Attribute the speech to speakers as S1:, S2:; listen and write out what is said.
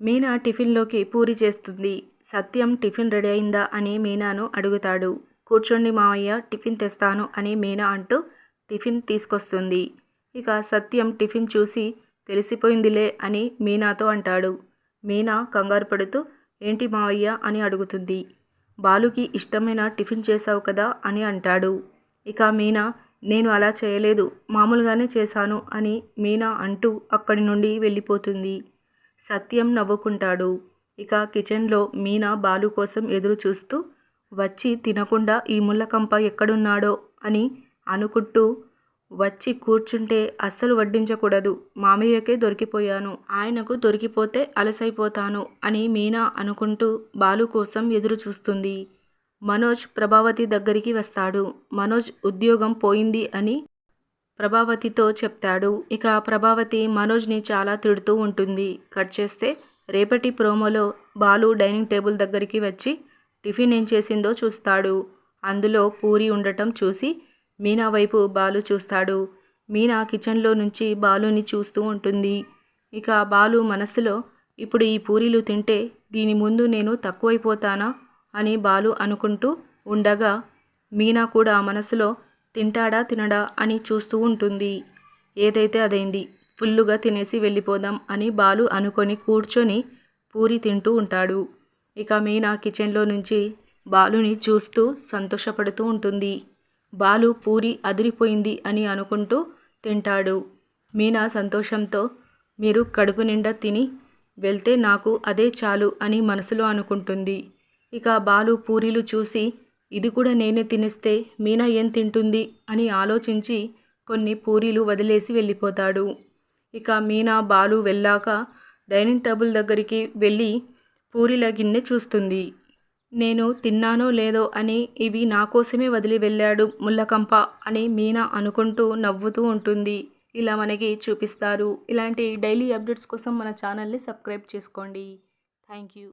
S1: మీనా టిఫిన్లోకి పూరి చేస్తుంది. సత్యం tiffin ready అయిందా అని మీనాను అడుగుతాడు. కూర్చోండి మావయ్య టిఫిన్ తెస్తాను అని మీనా అంటూ టిఫిన్ తీసుకొస్తుంది. ఇక సత్యం టిఫిన్ చూసి తెలిసిపోయిందిలే అని మీనాతో అంటాడు. మీనా కంగారు పడుతూ ఏంటి మావయ్య? అని అడుగుతుంది. బాలుకి ఇష్టమైన టిఫిన్ చేశావు కదా? అని అంటాడు. ఇక మీనా నేను అలా చేయలేదు. మామూలుగానే చేశాను అని మీనా అంటూ అక్కడి నుండి వెళ్ళిపోతుంది. సత్యం నవ్వుకుంటాడు. ఇక కిచెన్లో మీనా బాలు కోసం ఎదురు చూస్తూ వచ్చి తినకుండా ఈ ముళ్ళకంప ఎక్కడున్నాడో? అని అనుకుంటూ వచ్చి కూర్చుంటే అస్సలు వడ్డించకూడదు. మామయ్యకే దొరికిపోయాను. ఆయనకు దొరికిపోతే అలసైపోతాను అని మీనా అనుకుంటూ బాలు కోసం ఎదురు చూస్తుంది మనోజ్ ప్రభావతి దగ్గరికి వస్తాడు. మనోజ్ ఉద్యోగం పోయింది అని ప్రభావతితో చెప్తాడు. ఇక ప్రభావతి మనోజ్ని చాలా తిడుతూ ఉంటుంది. కట్ చేస్తే రేపటి ప్రోమోలో బాలు డైనింగ్ టేబుల్ దగ్గరికి వచ్చి టిఫిన్ ఏం చేసిందో చూస్తాడు. అందులో పూరి ఉండటం చూసి మీనా వైపు బాలు చూస్తాడు. మీనా కిచెన్లో నుంచి బాలుని చూస్తూ ఉంటుంది. ఇక బాలు మనసులో ఇప్పుడు ఈ పూరీలు తింటే దీని ముందు నేను తక్కువైపోతానా? అని బాలు అనుకుంటూ ఉండగా మీనా కూడా మనసులో తింటాడా తినడా అని చూస్తూ ఉంటుంది. ఏదైతే అదైంది ఫుల్లుగా తినేసి వెళ్ళిపోదాం అని బాలు అనుకొని కూర్చొని పూరి తింటూ ఉంటాడు. ఇక మీనా కిచెన్లో నుంచి బాలుని చూస్తూ సంతోషపడుతూ ఉంటుంది. బాలు పూరి అదిరిపోయింది అని అనుకుంటూ తింటాడు. మీనా సంతోషంతో మీరు కడుపు నిండా తిని వెళ్తే నాకు అదే చాలు అని మనసులో అనుకుంటుంది. ఇక బాలు పూరీలు చూసి ఇది కూడా నేనే తినేస్తే మీనా ఏం తింటుంది? అని ఆలోచించి కొన్ని పూరీలు వదిలేసి వెళ్ళిపోతాడు. ఇక మీనా బాలు వెళ్ళాక డైనింగ్ టేబుల్ దగ్గరికి వెళ్ళి పూరీల గిన్నె చూస్తుంది. నేను తిన్నానో లేదో అని ఇవి నా కోసమే వదిలి వెళ్ళాడు ముల్లకంప అని మీనా అనుకుంటూ నవ్వుతూ ఉంటుంది. ఇలా మనకి చూపిస్తారు. ఇలాంటి డైలీ అప్డేట్స్ కోసం మన ఛానల్ని సబ్స్క్రైబ్ చేసుకోండి. Thank you.